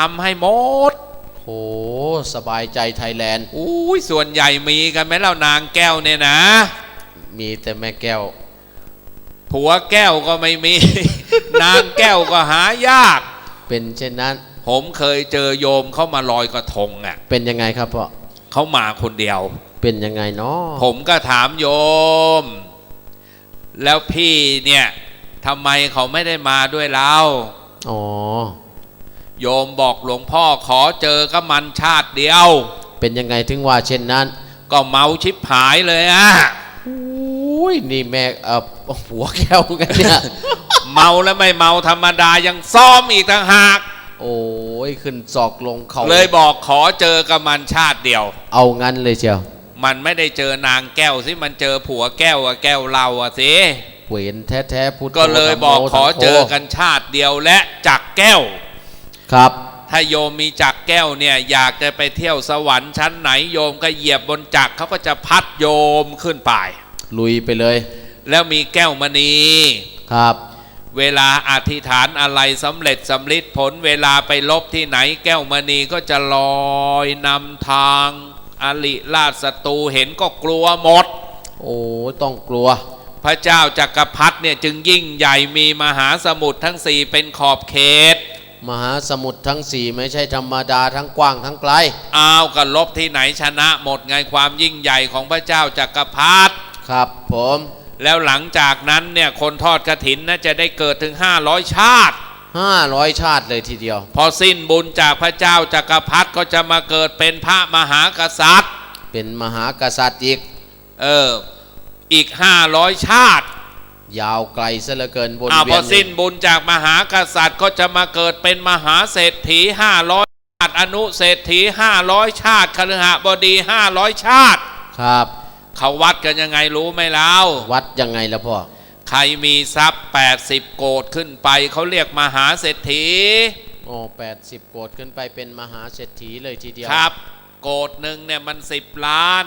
ทำให้หมดโหสบายใจไทยแลนด์อุ้ยส่วนใหญ่มีกันไหมเล่านางแก้วเนี่ยนะ มีแต่แม่แก้ว ผัวแก้วก็ไม่มี นางแก้วก็หายาก เป็นเช่นนั้น ผมเคยเจอโยมเข้ามาลอยกระทงอะ เป็นยังไงครับพ่อเขามาคนเดียว เป็นยังไงเนาะผมก็ถามโยม แล้วพี่เนี่ยทำไมเขาไม่ได้มาด้วยเราอ๋อ โยมบอกหลวงพ่อขอเจอก็มันชาติเดียว เป็นยังไงถึงว่าเช่นนั้น ก็เมาชิบหายเลยอะอุ้ยนี่แม่เอ่อหัวแก้วกันเนี่ย เมาแล้วไม่เมาธรรมดายังซ้อมอีกต่างหากโอ้ยขึ้นศอกลงเขาเลยบอกขอเจอกับมันชาติเดียว เอางั้นเลยเชียว มันไม่ได้เจอนางแก้วสิมันเจอผัวแก้วอะแก้วเราอะสิเวนแท้ๆพุทธก็เลยบอกขอเจอกันชาติเดียวและจักแก้ว ครับ ถ้าโยมมีจักรแก้วเนี่ยอยากจะไปเที่ยวสวรรค์ชั้นไหนโยมก็เหยียบบนจักรเขาก็จะพัดโยมขึ้นไป ลุยไปเลย แล้วมีแก้วมณีครับ เวลาอธิษฐานอะไรสำเร็จสำลิดผลเวลาไปลบที่ไหนแก้วมณีก็จะลอยนำทางอลิราชศัตรูเห็นก็กลัวหมด โอ้ต้องกลัว พระเจ้าจักรพรรดิเนี่ยจึงยิ่งใหญ่มีมหาสมุทรทั้งสี่เป็นขอบเขต มหาสมุทรทั้งสี่ไม่ใช่ธรรมดาทั้งกว้างทั้งไกลอ้าวก็ลบที่ไหนชนะหมดไงความยิ่งใหญ่ของพระเจ้าจักรพรรดิครับผม แล้วหลังจากนั้นเนี่ยคนทอดกระถินน่าจะได้เกิดถึง 500 ชาติห้าร้อยชาติเลยทีเดียว พอสิ้นบุญจากพระเจ้าจักรพรรดิก็จะมาเกิดเป็นพระมหากษัตริย์ เป็นมหากษัตริย์อีก เอออีก 500 ชาติ ยาวไกลซะเหลือเกินบนอ้าวเวีพยอนสิ้นบุญจากมหากษัตริย์ก็จะมาเกิดเป็นมหาเศรษฐี500ชาติอนุเศรษฐี500ชาติคฤหบดี500ชาติ ครับเขาวัดกันยังไงรู้ไหมเล่าวัดยังไงล่ะพ่อใครมีทรัพย์ 80 โกดขึ้นไปเขาเรียกมหาเศรษฐีโอ้แปดสิบโกดขึ้นไปเป็นมหาเศรษฐีเลยทีเดียวครับ โกดหนึ่งเนี่ยมัน 10 ล้าน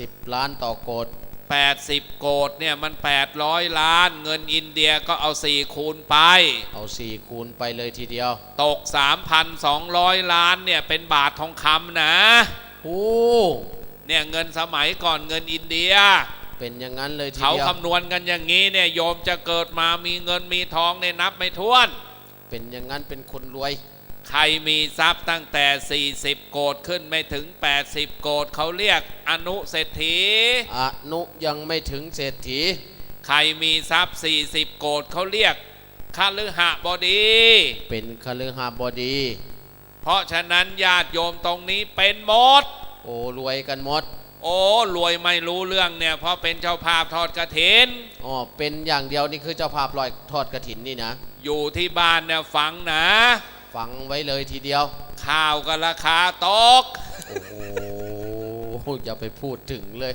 สิบล้านต่อโกด 80 โกดเนี่ยมัน 800 ล้าน เงินอินเดียก็เอา 4 คูณไป เอาสี่คูณไปเลยทีเดียว ตก 3,200 ล้านเนี่ยเป็นบาททองคำนะโอ้เนี่ยเงินสมัยก่อนเงินอินเดีย เป็นอย่างนั้นเลยทีเขาเดียวคำนวณกันอย่างนี้เนี่ยโยมจะเกิดมามีเงินมีทองเนี่ยนับไม่ถ้วน เป็นอย่างนั้นเป็นคนรวย ใครมีทรัพย์ตั้งแต่ 40 โกดขึ้นไม่ถึง 80 โกดเขาเรียกอนุเศรษฐี อนุยังไม่ถึงเศรษฐี ใครมีทรัพย์ 40 โกดเขาเรียกคฤหบดี เป็นคฤหบดี เพราะฉะนั้นญาติโยมตรงนี้เป็นหมด โอ้รวยกันหมด โอ้รวยไม่รู้เรื่องเนี่ยเพราะเป็นเจ้าภาพทอดกระถินอ๋อเป็นอย่างเดียวนี่คือเจ้าภาพลอยทอดกระถินนี่นะ อยู่ที่บ้านเนี่ยฟังนะ ฟังไว้เลยทีเดียว ข้าวก็ราคาตก โอ้โห อย่าไปพูดถึงเลย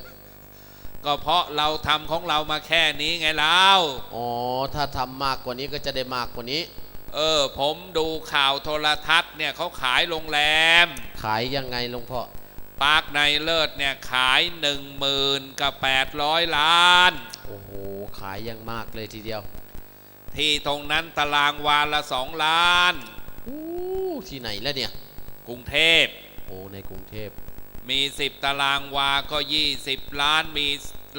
ก็เพราะเราทำของเรามาแค่นี้ไงเล่าอ๋อ ถ้าทำมากกว่านี้ก็จะได้มากกว่านี้ เออ ผมดูข่าวโทรทัศน์เนี่ยเขาขายโรงแรม ขายยังไงหลวงพ่อปาร์คในเลิศเนี่ยขายหนึ่งหมื่นกับแปดร้อยล้าน โอ้โห ขายยังมากเลยทีเดียว ที่ตรงนั้นตารางวาละสองล้านโอ้ ที่ไหนแล้วเนี่ย กรุงเทพ โอ้ ในกรุงเทพ มี 10 ตารางวา ก็ 20 ล้าน มี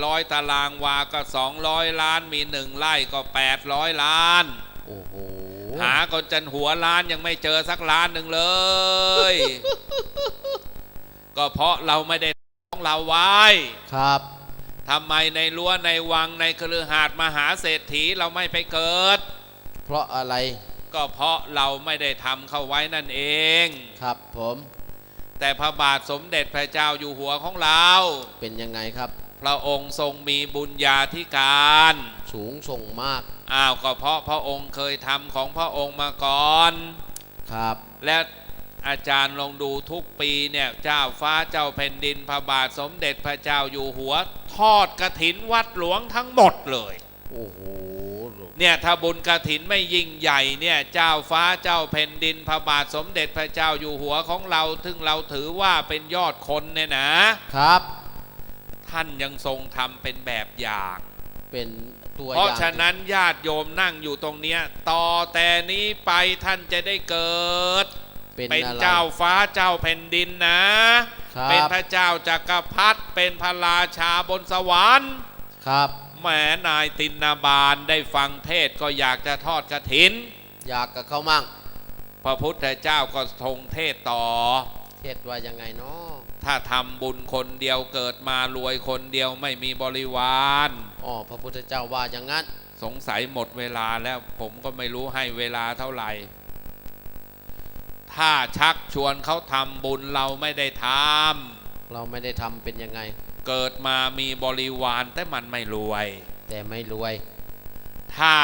ร้อยตารางวา ก็ 200 ล้าน มี1ไร่ก็ 800 ล้าน โอ้โห หาคนจันหัวล้านยังไม่เจอสักล้านหนึ่งเลย ก็เพราะเราไม่ได้ของเราไว้ ครับทำไมในรั้วในวังในคฤหาสน์มหาเศรษฐีเราไม่ไปเกิด เพราะอะไร ก็เพราะเราไม่ได้ทำเข้าไว้นั่นเองครับผม แต่พระบาทสมเด็จพระเจ้าอยู่หัวของเรา เป็นยังไงครับ พระองค์ทรงมีบุญญาธิการ สูงส่งมากอ้าวก็เพราะพระองค์เคยทำของพระองค์มาก่อนครับ และอาจารย์ลองดูทุกปีเนี่ยเจ้าฟ้าเจ้าแผ่นดินพระบาทสมเด็จพระเจ้าอยู่หัว ทอดกระถินวัดหลวงทั้งหมดเลย โอ้โห เนี่ยถ้าบุญกระถินไม่ยิ่งใหญ่เนี่ยเจ้าฟ้าเจ้าแผ่นดินพระบาทสมเด็จพระเจ้าอยู่หัวของเราซึ่งเราถือว่าเป็นยอดคนเนี่ยนะครับ ท่านยังทรงทำเป็นแบบอย่างเป็นตัวอเพราะย่างฉะนั้นญาติโยมนั่งอยู่ตรงเนี้ยต่อแต่นี้ไปท่านจะได้เกิด เป็นเป็นอะไร เจ้าฟ้าเจ้าแผ่นดินนะ ครับเป็นพระเจ้าจักรพรรดิเป็นพระราชาบนสวรรค์ ครับ แหมนายตินนาบาลได้ฟังเทศน์ก็อยากจะทอดกระถิน อยากกับเขามั่ง พระพุทธเจ้าก็ทรงเทศน์ต่อ เทศว่ายังไงเนาะถ้าทำบุญคนเดียวเกิดมารวยคนเดียวไม่มีบริวารอ๋อพระพุทธเจ้าว่าอย่างนั้น สงสัยหมดเวลาแล้วผมก็ไม่รู้ให้เวลาเท่าไหร่ ถ้าชักชวนเขาทำบุญเราไม่ได้ทเราไม่ได้ทำเป็นยังไงำ เกิดมามีบริวารแต่มันไม่รวย แต่ไม่รวย ถ้า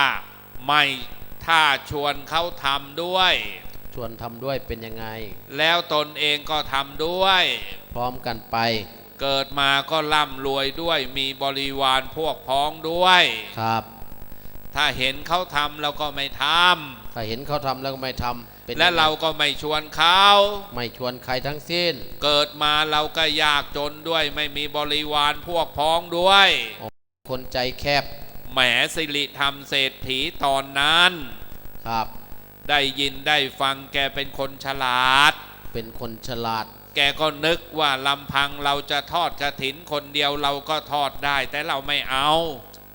ไม่ถ้าชวนเขาทำด้วย ชวนทำด้วยเป็นยังไง แล้วตนเองก็ทำด้วย พร้อมกันไป เกิดมาก็ร่ำรวยด้วยมีบริวารพวกพ้องด้วยครับ ถ้าเห็นเขาทำเราก็ไม่ทถ้าเห็นเขาทำแล้วก็ไม่ทำเป็นำ และยังไงเราก็ไม่ชวนเขาไม่ชวนใครทั้งสิ้น เกิดมาเราก็ยากจนด้วย ไม่มีบริวารพวกพ้องด้วย คนใจแคบแหมสิริธรรมเศรษฐีตอนนั้นครับ ได้ยินได้ฟังแกเป็นคนฉลาด เป็นคนฉลาด แกก็นึกว่าลำพังเราจะทอดกระถินคนเดียวเราก็ทอดได้ แต่เราไม่เอา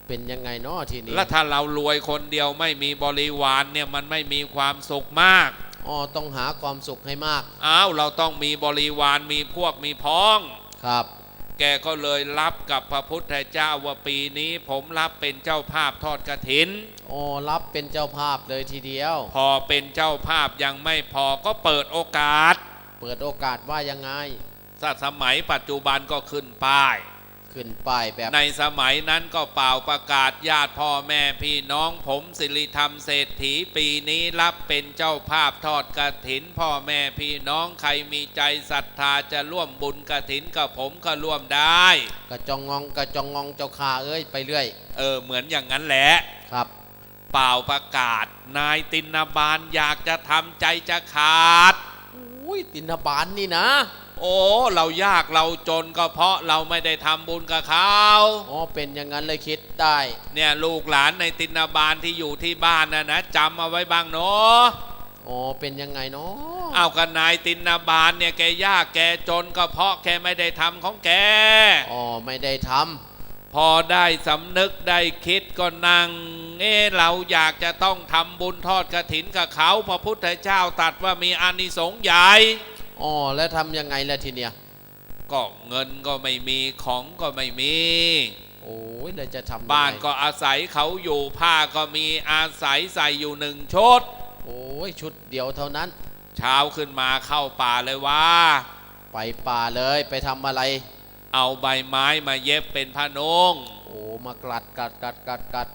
เป็นยังไงเนาะทีนี้ แล้วถ้าเรารวยคนเดียวไม่มีบริวารเนี่ยมันไม่มีความสุขมาก อ๋อต้องหาความสุขให้มาก อ้าวเราต้องมีบริวารมีพวกมีพ้อง ครับ แกก็เลยรับกับพระพุทธเจ้าว่าปีนี้ ผมรับเป็นเจ้าภาพทอดกระถินอ๋อรับเป็นเจ้าภาพเลยทีเดียว พอเป็นเจ้าภาพยังไม่พอก็เปิดโอกาส เปิดโอกาสว่ายังไงสัสมัยปัจจุบันก็ขึ้นป้าย ขึ้นป้ายแบบในสมัยนั้นก็เป่าประกาศญาติพ่อแม่พี่น้องผมสิริธรรมเศรษฐีปีนี้รับเป็นเจ้าภาพทอดกระถิน พ่อแม่พี่น้องใครมีใจศรัทธาจะร่วมบุญกระถินกับผมก็ร่วมได้ กระจองงองกระจองงองเจ้าข้าเอ้ยไปเรื่อย เออเหมือนอย่างนั้นแหละครับเป่าประกาศ นายตินนาบาลอยากจะทำใจจะขาดอุ้ยตินบาลนี่นะ โอ้เรายากเราจนก็เพราะเราไม่ได้ทำบุญกับเขาอ๋อเป็นอย่างนั้นเลยคิดได้ เนี่ยลูกหลานในตินาบาลที่อยู่ที่บ้านนะนะจำเอาไว้บ้างเนาะอ๋อเป็นยังไงเนาะเอากันนายตินาบาลเนี่ยแกยากแกจนก็เพราะแกไม่ได้ทำของแกอ๋อไม่ได้ทพอได้สำนึกได้คิดก็นั่งเอ๊ะเราอยากจะต้องทำบุญทอดกระถินกับเขาพระพุทธเจ้าตรัดว่ามีอานิสงส์ใหญ่ำ อ๋อแล้วทำยังไงล่ะทีเนี้ยก็เงินก็ไม่มีของก็ไม่มี โอ้ยแล้วจะทำยังไงบ้านก็อาศัยเขาอยู่ผ้าก็มีอาศัยใส่อยู่หนึ่งชุด โอ้ยชุดเดียวเท่านั้น เช้าขึ้นมาเข้าป่าเลยว่า ไปป่าเลยไปทำอะไร เอาใบไม้มาเย็บเป็นผ้านงโอ้มากลัดกัดกัดกัดกัด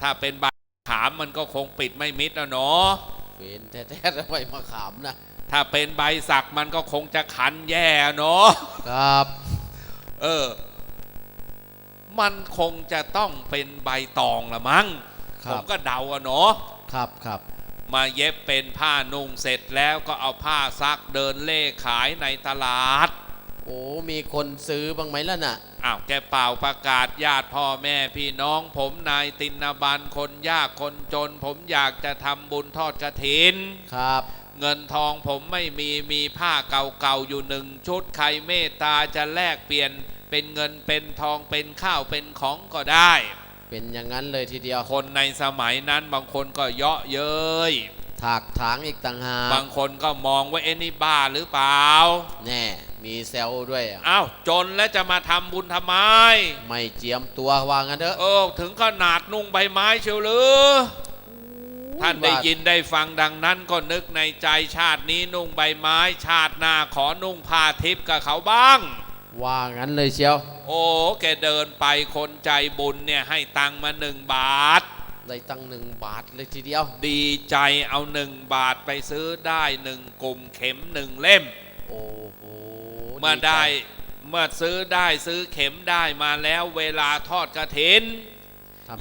ถ้าเป็นใบขามมันก็คงปิดไม่มิดนะเนาะเวนแท้ๆทำไมมาขามนะ ถ้าเป็นใบสักมันก็คงจะขันแย่เนาะครับ เออ มันคงจะต้องเป็นใบตองละมั้งคผรัมบก็เดาอะเนาะ ครับครับ มาเย็บเป็นผ้านุ่งเสร็จแล้วก็เอาผ้าซักเดินเล่ขายในตลาด โอ้มีคนซื้อบ้างไหมล่ะน่ะ อ้าวแกเป่าประกาศญาติพ่อแม่พี่น้อง ผมนายตินบันคนยากคนจน ผมอยากจะทำบุญทอดกระถิน ครับ เงินทองผมไม่มีมีผ้าเก่าๆอยู่หนึ่งชุดใครเมตตาจะแลกเปลี่ยนเป็นเงินเป็นทองเป็นข้าวเป็นของก็ได้ เป็นอย่างนั้นเลยทีเดียว คนในสมัยนั้นบางคนก็เยาะเย้ยถากถางอีกต่างหากบางคนก็มองว่าเอ็นี่บ้าหรือเปล่า แน่ มีแซวด้วยอะอ้าวจนแล้วจะมาทำบุญทำไม ไม่เจียมตัวว่างั้นเถอะเออถึงขนาดนุ่งใบไม้เชียวหรือ ท่านได้ยินได้ฟังดังนั้นก็นึกในใจชาตินี้นุ่งใบไม้ ชาติหน้าขอนุ่งผ้าทิพย์กับเขาบ้าง ว่างั้นเลยเชียว โอ้แกเดินไปคนใจบุญเนี่ยให้ตังค์มาหนึ่งบาทได้ตั้งหนึ่งบาทเลยทีเดียว ดีใจเอาหนึ่งบาทไปซื้อได้หนึ่งกลุ่มเข็มหนึ่งเล่ม โอ้โหเมื่อใจได้เมื่อซื้อได้ซื้อเข็มได้มาแล้วเวลาทอดกระถินทำ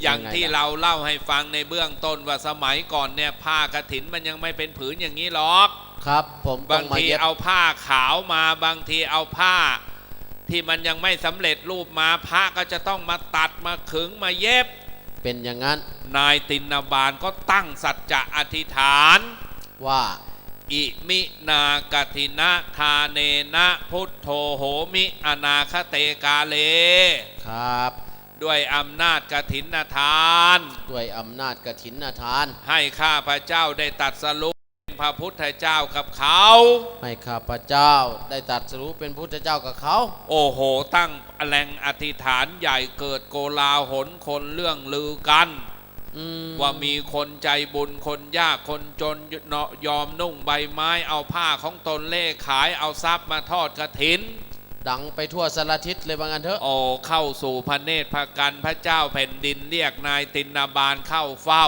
อย่างไงที่ล่ะเราเล่าให้ฟังในเบื้องต้นว่าสมัยก่อนเนี่ยผ้ากระถินมันยังไม่เป็นผืนอย่างนี้หรอกครับผมต้บาองงมาทีเย็บเอาผ้าขาวมาบางทีเอาผ้า ที่มันยังไม่สำเร็จรูปมาพระก็จะต้องมาตัดมาขึงมาเย็บ เป็นอย่างนั้น นายตินนาบาลก็ตั้งสัจจะอธิษฐาน ว่าอิมินากตินะทาเนนะพุทโธโหมิอนาคเตกาเลครับ ด้วยอำนาจกถินทาน ด้วยอำนาจกฐินทาน ให้ข้าพระเจ้าได้ตัดสรุปเป็นพระพุทธเจ้ากับเขา ให้ข้าพเจ้าได้ตรัดสรู้เป็นพุทธเจ้ากับเขา โอ้โห ตั้งแหล่งอธิษฐานใหญ่เกิดโกลาหลคนเรื่องลือกันอืมว่ามีคนใจบุญคนยากคนจนเนาะยอมนุ่งใบไม้เอาผ้าของตนเล่ขายเอาทรัพย์มาทอดกระถิน ดังไปทั่วสารทิศเลยว่างั้นเถอะ โอ้เข้าสู่พระเนตรพระกันพระเจ้าแผ่นดินเรียกนายตินนาบาลเข้าเฝ้า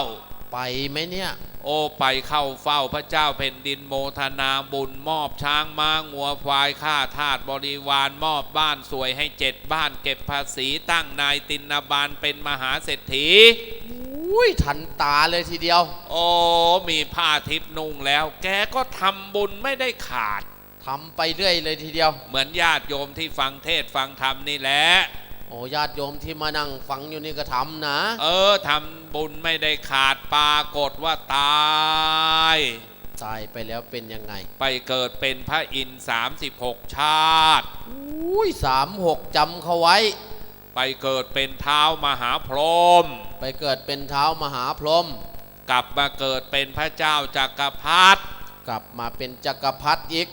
ไปไหมเนี่ย โอ้ไปเข้าเฝ้าพระเจ้าแผ่นดินโมทนาบุญมอบช้างม้างัวควายข้าทาสบริวารมอบบ้านสวยให้เจ็ดบ้านเก็บภาษีตั้งนายตินนาบาลเป็นมหาเศรษฐีอุ้ยทันตาเลยทีเดียว โอ้มีผ้าทิพย์นุ่งแล้ว แกก็ทำบุญไม่ได้ขาด ทำไปเรื่อยเลยทีเดียว เหมือนญาติโยมที่ฟังเทศน์ฟังธรรมนี่แหละโอ้ญาติโยมที่มานั่งฟังอยู่นี่ก็ทำนะ เออทำบุญไม่ได้ขาดปรากฏว่าตายตายไปแล้วเป็นยังไง ไปเกิดเป็นพระอินทร์36 ชาติอุ้ยสามหกจำเขาไว้ ไปเกิดเป็นเท้ามหาพรหมไปเกิดเป็นเท้ามหาพรหมกลับมาเกิดเป็นพระเจ้าจักรพรรดิกลับมาเป็นจักรพรรดิอีก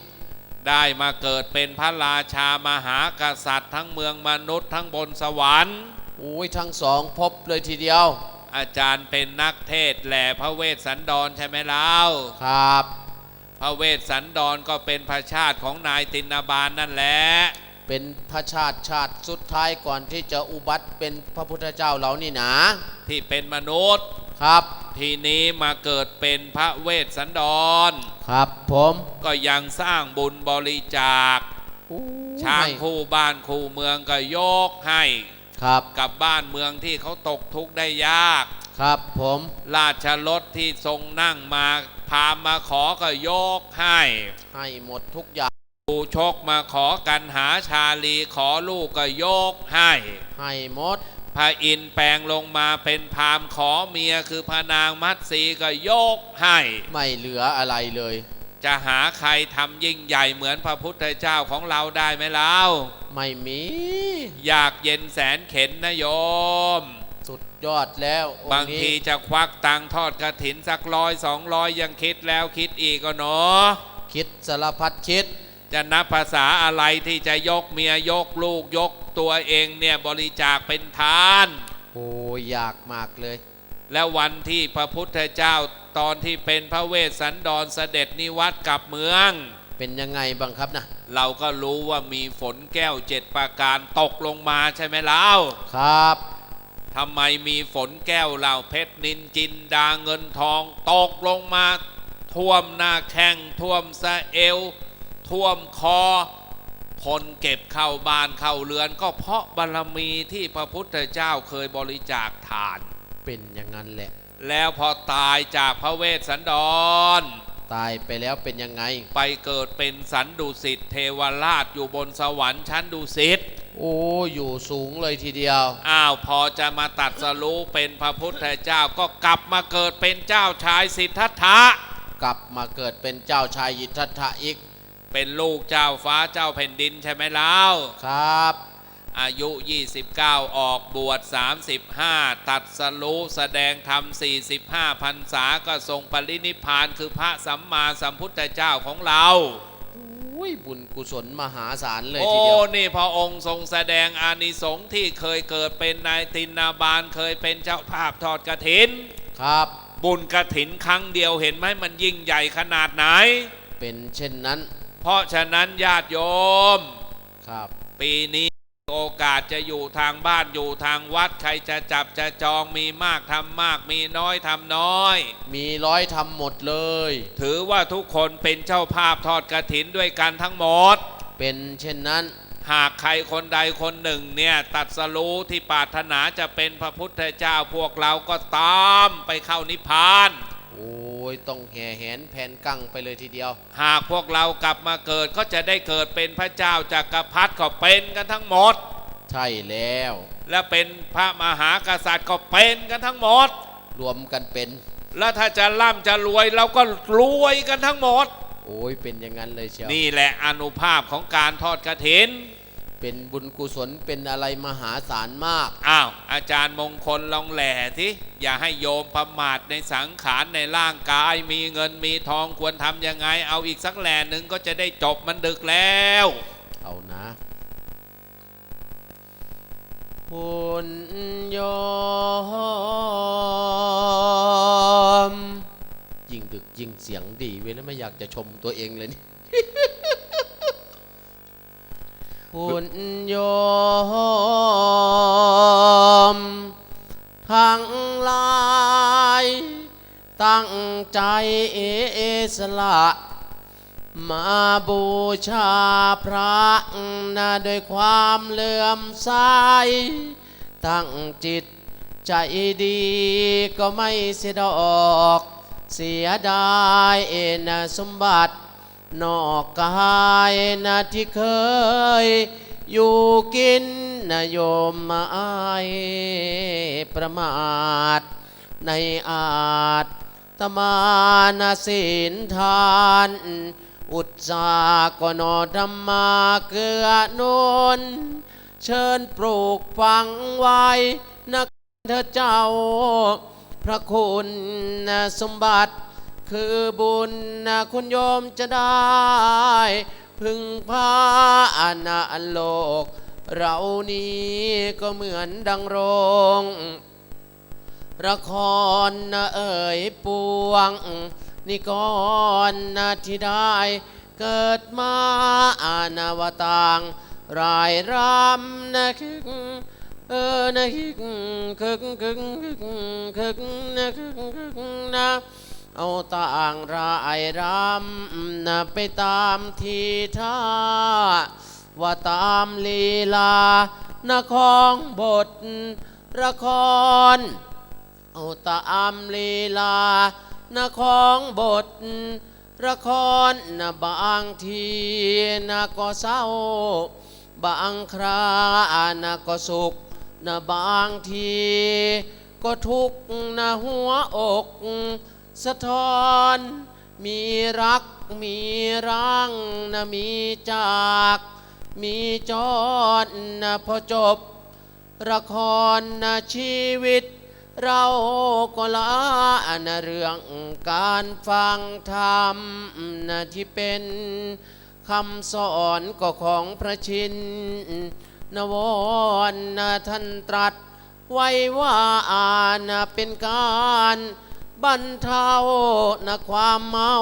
ได้มาเกิดเป็นพระราชามหากษัตริย์ ทั้งเมืองมนุษย์ทั้งบนสวรรค์อุ้ยทั้งสองพบเลยทีเดียว อาจารย์เป็นนักเทศน์แหล่พระเวสสันดรใช่ไหมเล่าครับ พระเวสสันดรก็เป็นพระชาติของนายตินาบาลนั่นแหละเป็นพระชาติชาติสุดท้ายก่อนที่จะอุบัติเป็นพระพุทธเจ้าเรานี่นะ ที่เป็นมนุษย์ ครับ ทีนี้มาเกิดเป็นพระเวสสันดร ครับผมก็ยังสร้างบุญบริจาคอู้ช้างไม่คู่บ้านคู่เมืองก็ยกให้ครับกับบ้านเมืองที่เขาตกทุกข์ได้ยาก ครับผม ราชรถที่ทรงนั่งมาพามมาขอก็ยกให้ ให้หมดทุกอย่างปูชกมาขอกันหาชาลีขอลูกก็ยกให้ ให้หมด พระอินทร์แปลงลงมาเป็นพราหมณ์ขอเมียคือพระนางมัตสีก็ยกให้ ไม่เหลืออะไรเลย จะหาใครทำยิ่งใหญ่เหมือนพระพุทธเจ้าของเราได้ไหมเล่าไม่มี อยากเย็นแสนเข็นนะโยม สุดยอดแล้วองค์บางนี้ทีจะควักตังค์ทอดกระถินสักร้อยสองร้อยยังคิดแล้วคิดอีกก็เนาะ คิดสารพัดคิด จะนับภาษาอะไรที่จะยกเมียยกลูกยกตัวเองเนี่ยบริจาคเป็นทาน โอ้ยยากมากเลย แล้ววันที่พระพุทธเจ้าตอนที่เป็นพระเวสสันดรเสด็จนิวัตกลับเมือง เป็นยังไงบ้างครับนะเราก็รู้ว่ามีฝนแก้วเจ็ดประการตกลงมาใช่ไหมเล่าครับทำไมมีฝนแก้วเหล่าเพชรนินจินดาเงินทอง ตกลงมาท่วมหน้าแข้งท่วมสะเอว ท่วมคอ คนเก็บเข้าบ้านเข้าเรือน ก็เพราะบารมีที่พระพุทธเจ้าเคยบริจาคทาน เป็นอย่างนั้นแหละ แล้วพอตายจากพระเวสสันดร ตายไปแล้วเป็นยังไง ไปเกิดเป็นสันดุสิตเทวราชอยู่บนสวรรค์ชั้นดุสิตโอ้อยู่สูงเลยทีเดียว อ้าวพอจะมาตัดสรู้เป็นพระพุทธเจ้าก็กลับมาเกิดเป็นเจ้าชายสิทธัตถะ กลับมาเกิดเป็นเจ้าชายยิทธัตถะอีก เป็นลูกเจ้าฟ้าเจ้าแผ่นดินใช่ไหมเล่าครับ อายุ 29 ออกบวช 35 ตัดสรู้แสดงธรรม 45พรรษาก็ทรงปรินิพพานคือพระสัมมาสัมพุทธเจ้าของเราอุ้ยบุญกุศลมหาศาลเลยโอ้ทีเดียวนี่พระองค์ทรงแสดงอานิสงส์ที่เคยเกิดเป็นนายตินนาบาลเคยเป็นเจ้าภาพทอดกระถิน ครับ บุญกระถินครั้งเดียวเห็นไหมมันยิ่งใหญ่ขนาดไหน เป็นเช่นนั้น เพราะฉะนั้นญาติโยมครับ ปีนี้โอกาสจะอยู่ทางบ้านอยู่ทางวัด ใครจะจับจะจองมีมากทำมาก มีน้อยทำน้อย มีร้อยทำหมดเลย ถือว่าทุกคนเป็นเจ้าภาพทอดกระถินด้วยกันทั้งหมด เป็นเช่นนั้น หากใครคนใดคนหนึ่งเนี่ย ตัดสรู้ที่ปรารถนาจะเป็นพระพุทธเจ้าพวกเราก็ตามไปเข้านิพพาน โอ้ยต้องแห่แหนแผ่นกั้งไปเลยทีเดียว หากพวกเรากลับมาเกิดก็จะได้เกิดเป็นพระเจ้าจากักรพรรดิก็เป็นกันทั้งหมด ใช่แล้ว และเป็นพระมหากษัตริย์ก็เป็นกันทั้งหมด รวมกันเป็น แล้วถ้าจะร่ำจะรวยเราก็รวยกันทั้งหมด โอ้ยเป็นอย่างนั้นเลยเชียวนี่แหละอนุภาพของการทอดกระถิน เป็นบุญกุศลเป็นอะไรมหาศาลมาก อ้าว อาจารย์มงคลลองแหล่ทีอย่าให้โยมประมาทในสังขารในร่างกาย มีเงินมีทองควรทำยังไง เอาอีกสักแหล่หนึ่งก็จะได้จบมันดึกแล้ว เอานะคุณโยม ยิ่งดึกยิ่งเสียงดีเว้ยแล้วไม่อยากจะชมตัวเองเลยนี่ คุณโยม ทั้งหลาย ตั้งใจเอสละมาบูชาพระนะด้วยความเลื่อมใสตั้งจิตใจดีก็ไม่เสียดอก เสียดายเอ็นสมบัติ นอกกายนะที่เคย อยู่กินนะโยมมาอายประมาท ในอาจตมานาศีลทาน อุตสาหกนอธรรมาเกือนุนเชิญปลูกฝังไว้นักเธอเจ้า พระคุณสมบัติ คือบุญนะคุณโยมจะได้ พึงพาอาณาโลก เรานี้ก็เหมือนดังโรงละครนะเอ่ยปวงนี่ก่อนะที่ได้เกิดมาอานาวตางรายรำนะคึกเออนะคึกคึกคึกคึกคึกนะคึกคึกนะ เอาต่างรายรำนะไปตามทีท่า ว่าตามลีลานะของบทละคร เอาตามลีลานะของบทละครนะบางทีนะก็เศร้า บางครานะก็สุขนะบางที ก็ทุกข์นะหัวอก สะท้อน มีรักมีรังนะมีจาก มีจอดนะพอจบ ละครนะชีวิต เราก็ละนะเรื่องการฟังธรรมนะที่เป็นคำสอนก็ของพระชินนวรนะท่านตรัสไว้ว่าอานะเป็นการ บรรเทานะความเมา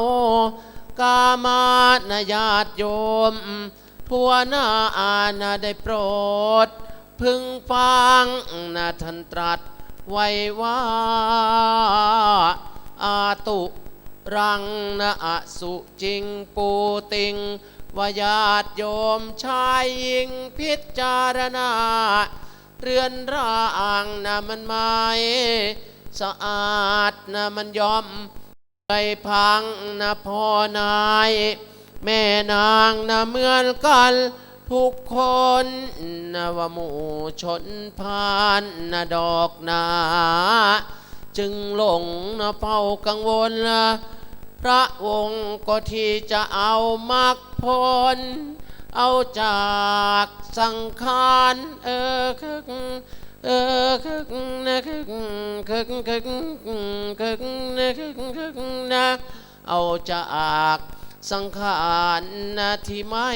กามานญาติโยม ทั่วหน้าอานะได้โปรด พึงฟังนะท่านตรัสไว้ว่า อาตุรังนะอสุจริงปูติงวายาตโยมชายหญิงพิจารณา เรือนร่างนะมันไม่ สะอาดนะมันยอมไปพังนะพ่อนาย แม่นางนะเหมือนกันทุกคนนะว่าหมู่ชนพานนะดอกนาจึงหลงนะเฝ้ากังวลนะพระองค์ก็ที่จะเอามักผลเอาจากสังขารเออคึก เออคึกนะคึกคึกคึกคึกนะคึกคึกนะเอาจากสังขารนะที่ไม่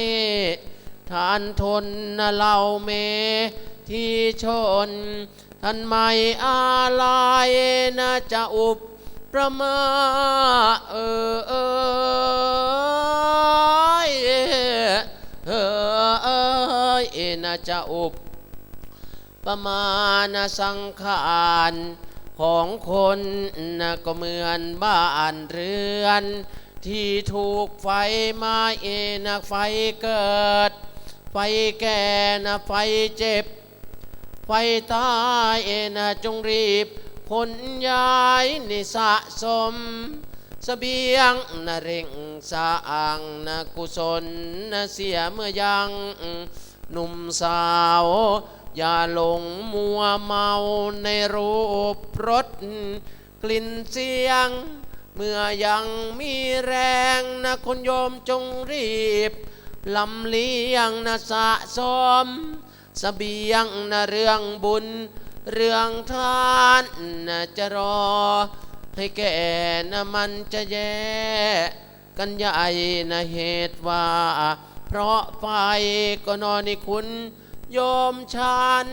ทานทนนะเหล่าเมที่ชน ท่านไม่อาลัยนะจะอุปประมาเออเอยเออเอยนะจะอุป ประมาณสังขารของคนก็เหมือนบ้านเรือน ที่ถูกไฟไหม้นไฟเกิด ไฟแก่นะไฟเจ็บ ไฟตายนะจงรีบขนย้ายนี่สะสมสเสบียงนะเร่งสร้างนะกุศลนะเสียเมื่อยังหนุ่มสาว อย่าหลงมัวเมาในรูปรสกลิ่นเสียง เมื่อยังมีแรงนะคุณโยมจงรีบลำเลียงนะสะสมเสบียงนะเรื่องบุญ เรื่องทานนะจะรอ ให้แก่นะมันจะแย่กันใหญ่นะเหตุว่า เพราะไฟก็นอนในคุณ โยมชัน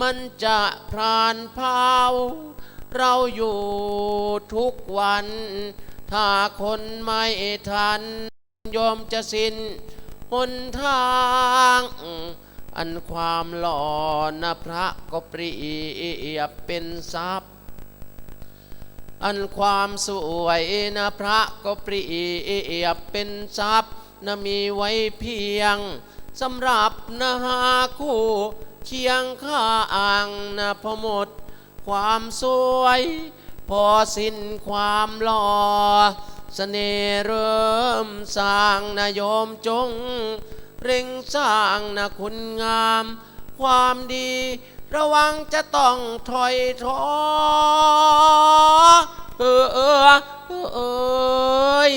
มันจะพรานเผาเราอยู่ทุกวัน ถ้าคนไม่ทันโยมจะสิ้นหนทาง อันความหล่อนะพระก็เปรียบเป็นทรัพย์ อันความสวยนะพระก็เปรียบเป็นทรัพย์นะมีไว้เพียง สำหรับนะหาคู่เคียงข้างนะพหมด ความสวย พอสิ้นความหล่อเสน่ห์เริ่มสร้างนะโยมจง เร่งสร้างนะคุณงาม ความดี ระวังจะต้องถอยท้อเออเออเออ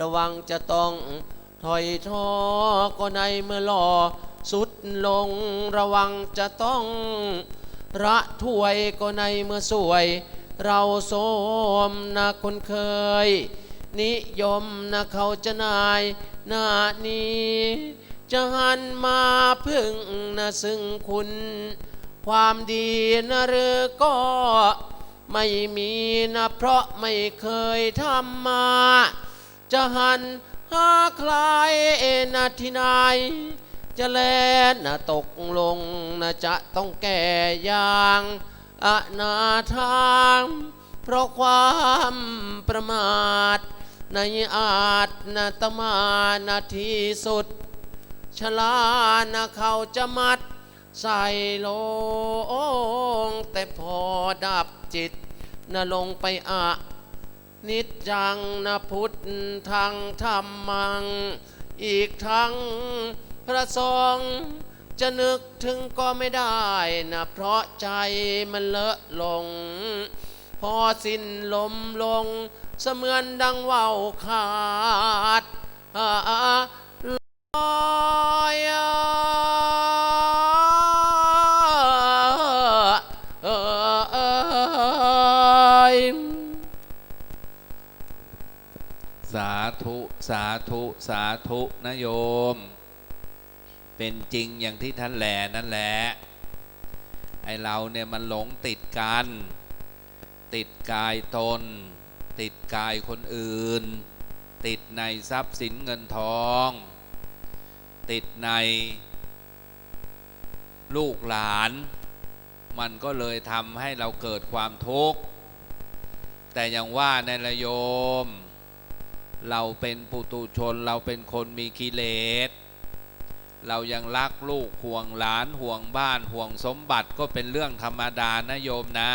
ระวังจะต้อง ถอยทอก็ในเมื่อหล่อสุดลงระวังจะต้อง ระถวยก็ในเมื่อสวย เราโสมนะคนเคย นิยมนะเขาจะนายหน้านี้ จะหันมาพึ่งนะซึ่งคุณ ความดีนะหรือก็ไม่มีนะเพราะไม่เคยทำมา จะหัน หาใครนะที่ไหนจะแลนะตกลงนะจะต้องแก่อย่างอนาถามเพราะความประมาท ในอาจนะตมานาที่สุด ชลานะเขาจะมัด ใส่ลง แต่พอดับจิตนะลงไปอะ นิจจังนะพุทธทางธรรมัง อีกทั้งพระสงฆ์จะนึกถึงก็ไม่ได้นะเพราะใจมันเลอะลง พอสิ้นลมลง เสมือนดังว่าวขาดลอย สาธุสาธุนะโยม เป็นจริงอย่างที่ท่านแหลนั่นแหละไอเราเนี่ยมันหลงติดกัน ติดกายตน ติดกายคนอื่น ติดในทรัพย์สินเงินทอง ติดในลูกหลาน มันก็เลยทำให้เราเกิดความทุกข์ แต่อย่างว่าในละโยม เราเป็นปุตุชนเราเป็นคนมีกิเลส เรายังรักลูกห่วงหลานห่วงบ้านห่วงสมบัติก็เป็นเรื่องธรรมดานะโยมนะ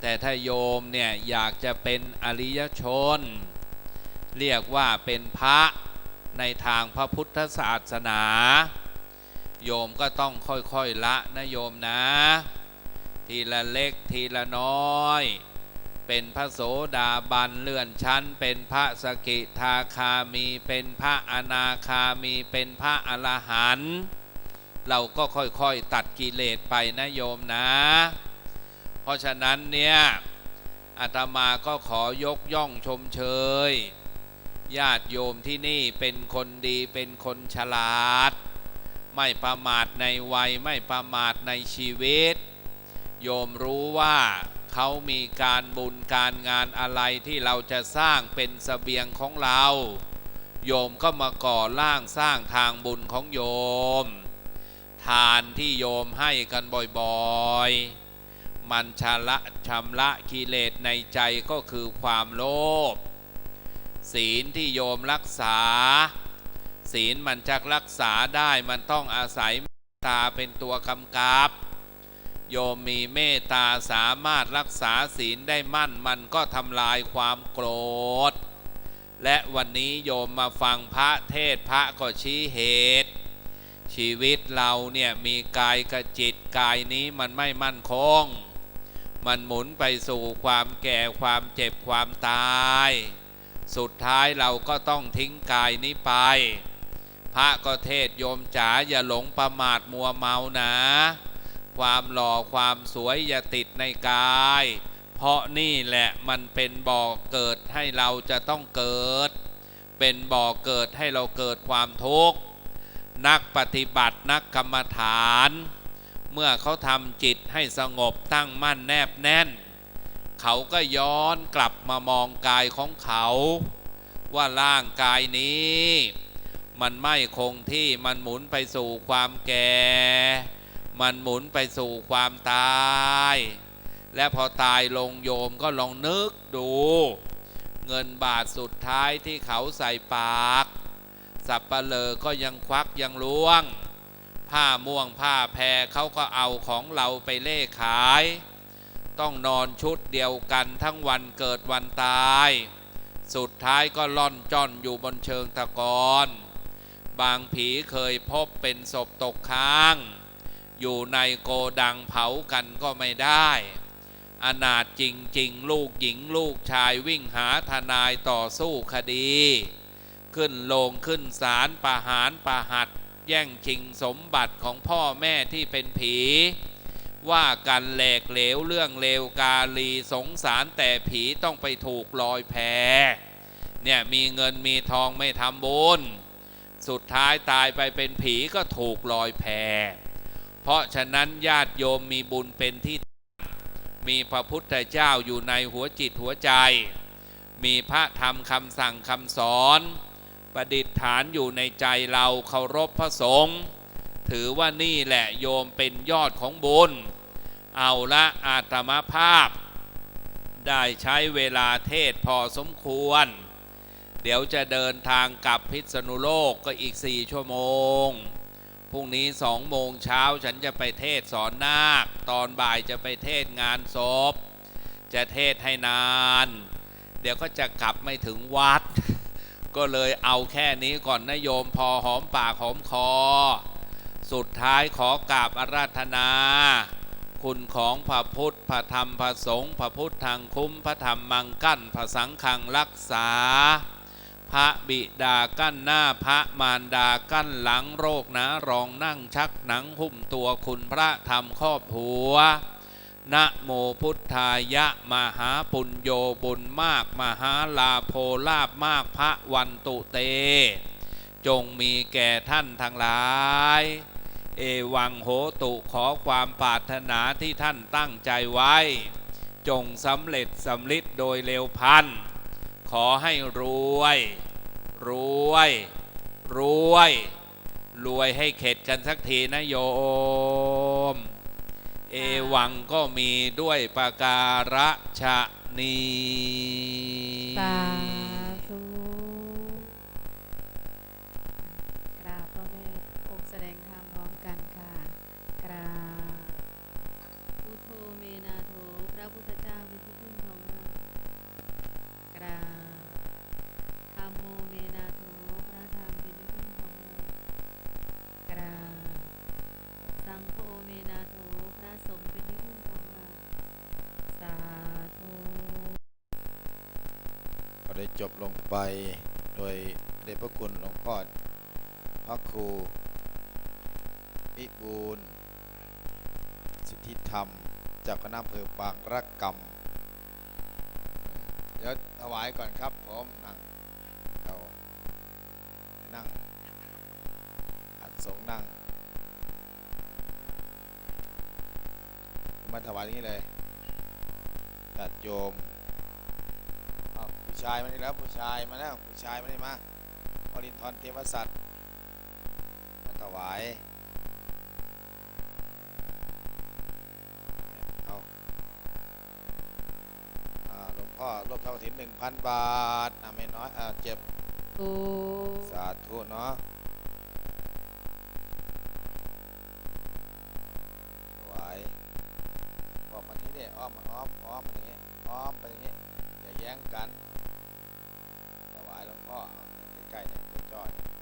แต่ถ้าโยมเนี่ยอยากจะเป็นอริยชน เรียกว่าเป็นพระในทางพระพุทธศาสนา โยมก็ต้องค่อยๆละนะโยมนะ ทีละเล็กทีละน้อย เป็นพระโสดาบันเลื่อนชั้น เป็นพระสกิทาคามี เป็นพระอนาคามี เป็นพระอรหันต์เราก็ค่อยๆตัดกิเลสไปนะโยมนะ เพราะฉะนั้นเนี่ยอาตมาก็ขอยกย่องชมเชย ญาติโยมที่นี่เป็นคนดีเป็นคนฉลาด ไม่ประมาทในวัยไม่ประมาทในชีวิต โยมรู้ว่า เขามีการบุญการงานอะไรที่เราจะสร้างเป็นสเสบียงของเรา โยมก็มาก่อร่างสร้างทางบุญของโยม ทานที่โยมให้กันบ่อยๆ มันชะละชำระกิเลสในใจก็คือความโลภศีลที่โยมรักษา ศีลมันจะรักษาได้มันต้องอาศัยตาเป็นตัวกำกับ โยมมีเมตตาสามารถรักษาศีลได้มั่นมันก็ทำลายความโกรธ และวันนี้โยมมาฟังพระเทศพระก็ชี้เหตุ ชีวิตเราเนี่ยมีกายกับจิตกายนี้มันไม่มั่นคง มันหมุนไปสู่ความแก่ความเจ็บความตาย สุดท้ายเราก็ต้องทิ้งกายนี้ไป พระก็เทศโยมจ๋าอย่าหลงประมาทมัวเมานะ ความหล่อความสวยอย่าติดในกาย เพราะนี่แหละมันเป็นบ่อเกิดให้เราจะต้องเกิด เป็นบ่อเกิดให้เราเกิดความทุกข์นักปฏิบัตินักกรรมฐาน เมื่อเขาทำจิตให้สงบตั้งมั่นแนบแน่น เขาก็ย้อนกลับมามองกายของเขา ว่าร่างกายนี้ มันไม่คงที่มันหมุนไปสู่ความแก่ มันหมุนไปสู่ความตาย และพอตายลงโยมก็ลองนึกดู เงินบาทสุดท้ายที่เขาใส่ปาก สับปะเลอก็ยังควักยังล้วง ผ้าม่วงผ้าแพรเขาก็เอาของเราไปเล่ขาย ต้องนอนชุดเดียวกันทั้งวันเกิดวันตาย สุดท้ายก็ล่อนจ้อนอยู่บนเชิงตะกอนบางผีเคยพบเป็นศพตกค้าง อยู่ในโกดังเผากันก็ไม่ได้อนาถจริง ๆ ลูกหญิงลูกชายวิ่งหาทนายต่อสู้คดี ขึ้นโลงขึ้นศาลประหารประหัดแย่งชิงสมบัติของพ่อแม่ที่เป็นผี ว่ากันแหลกเหลวเรื่องเลวกาลีสงสารแต่ผีต้องไปถูกลอยแพเนี่ยมีเงินมีทองไม่ทำบุญ สุดท้ายตายไปเป็นผีก็ถูกลอยแพ เพราะฉะนั้นญาติโยมมีบุญเป็นที่มีพระพุทธเจ้าอยู่ในหัวจิตหัวใจ มีพระธรรมคำสั่งคำสอน ประดิษฐานอยู่ในใจเราเคารพพระสงฆ์ถือว่านี่แหละโยมเป็นยอดของบุญ เอาละอาตมาภาพ ได้ใช้เวลาเทศพอสมควร เดี๋ยวจะเดินทางกลับพิษณุโลกก็อีกสี่ชั่วโมง พรุ่งนี้สองโมงเช้าฉันจะไปเทศสอนนาค ตอนบ่ายจะไปเทศงานศพ จะเทศให้นาน เดี๋ยวก็จะกลับไม่ถึงวัด ก็เลยเอาแค่นี้ก่อนนะโยมพอหอมปากหอมคอ สุดท้ายขอกราบอาราธนา คุณของพระพุทธพระธรรมพระสงฆ์พระพุทธทางคุ้มพระธรรมมังกั้นพระสังฆังรักษา พระบิดากั้นหน้าพระมารดากั้นหลังโรคนะรองนั่งชักหนังหุ้มตัวคุณพระธรรมครอบหัวนะโมพุทธายะมหาปุญโยบุญมาก มหาลาโพลาบมากพระวันตุเต จงมีแก่ท่านทั้งหลาย เอวังโหตุขอความปรารถนาที่ท่านตั้งใจไว้ จงสำเร็จสำลิดโดยเร็วพันธ์ ขอให้รวย รวย รวย รวยให้เข็ดกันสักทีนะโยม เอวังก็มีด้วยประการฉะนี ไปโดยเดชพระคุณหลวงพ่อพระครูวิบูลสิทธิธรรมจากคณะอำเภอบางรักกรรมเดี๋ยวถวายก่อนครับผมนั่งเอานั่ง อัดสงนั่ง มาถวายอย่างนี้เลยตัดโยม ผู้ชายมานี่แล้วผู้ชายมาแล้วผู้ชายมานี่มาอรินทรเทวสัตว์มาถวายเอาอ่าหลวงพ่อรวบเท่ากฐินหนึ่งพันบาทอ่าไม่น้อยอ่าเจ็บโอ้สาธุเนาะถวายออกมาที่นี่อ้อมมาอ้อมอ้อมมาอย่างนี้อ้อมไปอย่างนี้อย่าแย่งกัน ถวายหลวงพ่อใกล้ๆเลยจ้อยๆเนี่ย